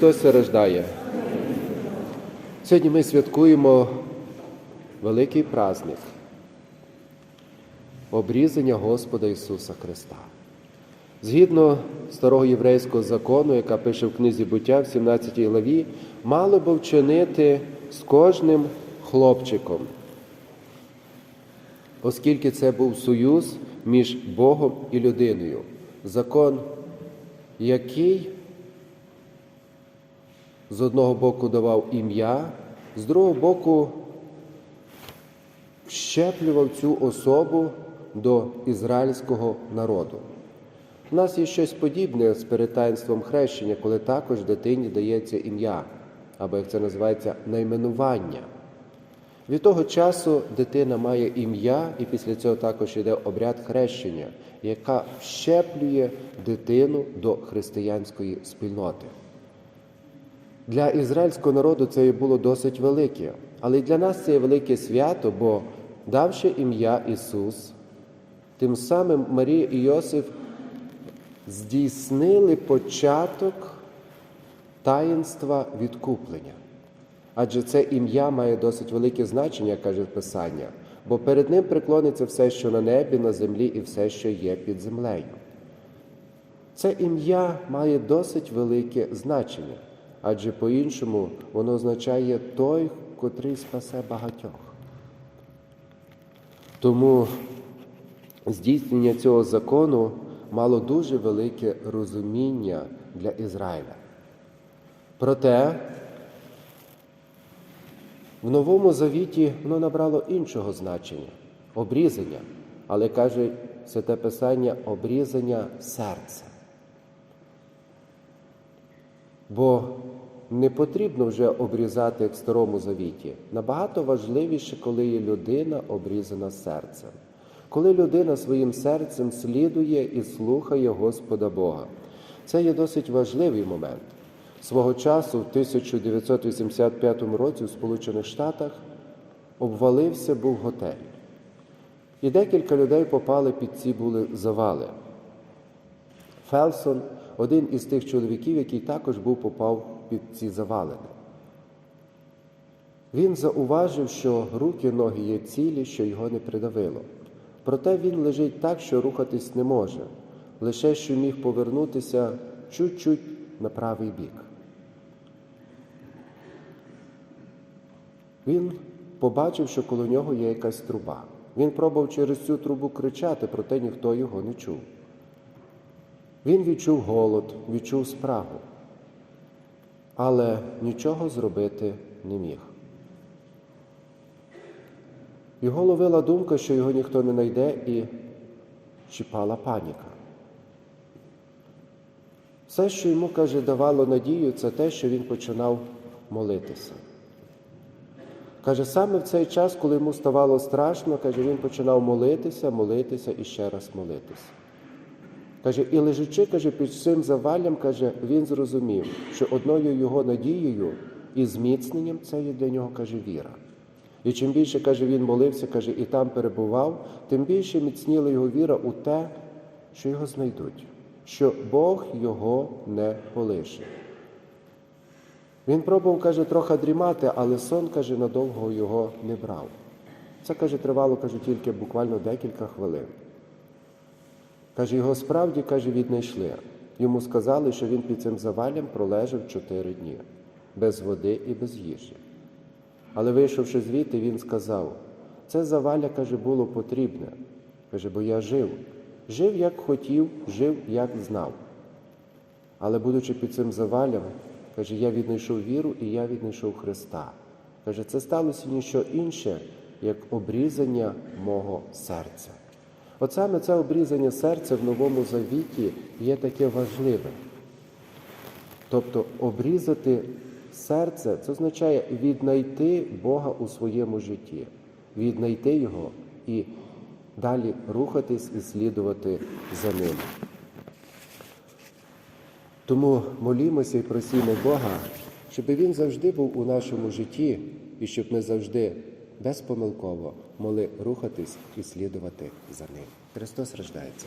Хтось рождає. Сьогодні ми святкуємо великий праздник обрізання Господа Ісуса Христа. Згідно старого єврейського закону, яка пише в книзі буття в 17 главі, мало би вчинити з кожним хлопчиком, оскільки це був союз між Богом і людиною. Закон, який з одного боку давав ім'я, з другого боку щеплював цю особу до ізраїльського народу. У нас є щось подібне з перетаїнством хрещення, коли також дитині дається ім'я, або як це називається найменування. Від того часу дитина має ім'я, і після цього також йде обряд хрещення, яка щеплює дитину до християнської спільноти. Для ізраїльського народу це і було досить велике, але для нас це є велике свято, бо давши ім'я Ісус, тим самим Марія і Йосиф здійснили початок таїнства відкуплення. Адже це ім'я має досить велике значення, каже Писання, бо перед ним преклониться все, що на небі, на землі і все, що є під землею. Це ім'я має досить велике значення, адже по-іншому воно означає той, котрий спасе багатьох. Тому здійснення цього закону мало дуже велике розуміння для Ізраїля. Проте в Новому Завіті воно набрало іншого значення обрізання, але каже Святе Писання обрізання серця. Бо не потрібно вже обрізати як в Старому Завіті. Набагато важливіше, коли є людина обрізана серцем. Коли людина своїм серцем слідує і слухає Господа Бога. Це є досить важливий момент. Свого часу, в 1985 році, у Сполучених Штатах обвалився був готель. І декілька людей попали під ці були завали. Фелсон один із тих чоловіків, який також був попав під ці завалини. Він зауважив, що руки, ноги є цілі, що його не придавило. Проте він лежить так, що рухатись не може, лише що міг повернутися чуть-чуть на правий бік. Він побачив, що коло нього є якась труба. Він пробував через цю трубу кричати, проте ніхто його не чув. Він відчув голод, відчув спрагу, але нічого зробити не міг. Його ловила думка, що його ніхто не знайде, і чіпала паніка. Все, що йому, каже, давало надію, це те, що він починав молитися. Каже, саме в цей час, коли йому ставало страшно, каже, він починав молитися, молитися і ще раз молитися. Каже, і лежачи, каже, під цим завалям, каже, він зрозумів, що одною його надією і зміцненням це є для нього, каже, віра. І чим більше, каже, він молився, каже, і там перебував, тим більше міцніла його віра у те, що його знайдуть, що Бог його не полише. Він пробував, каже, трохи дрімати, але сон, каже, надовго його не брав. Це, каже, тривало, каже, тільки буквально декілька хвилин. Каже, його справді, каже, віднайшли. Йому сказали, що він під цим завалям пролежав чотири дні, без води і без їжі. Але вийшовши звідти, він сказав, це заваля, каже, було потрібне. Каже, бо я жив. Жив, як хотів, жив, як знав. Але, будучи під цим завалям, каже, я віднайшов віру і я віднайшов Христа. Каже, це сталося ніщо інше, як обрізання мого серця. От саме це обрізання серця в Новому Завіті є таке важливе. Тобто обрізати серце це означає віднайти Бога у своєму житті, віднайти Його і далі рухатись і слідувати за ним. Тому молімося і просімо Бога, щоб Він завжди був у нашому житті і щоб ми завжди безпомилково могли рухатись і слідувати за ним. Христос рождається.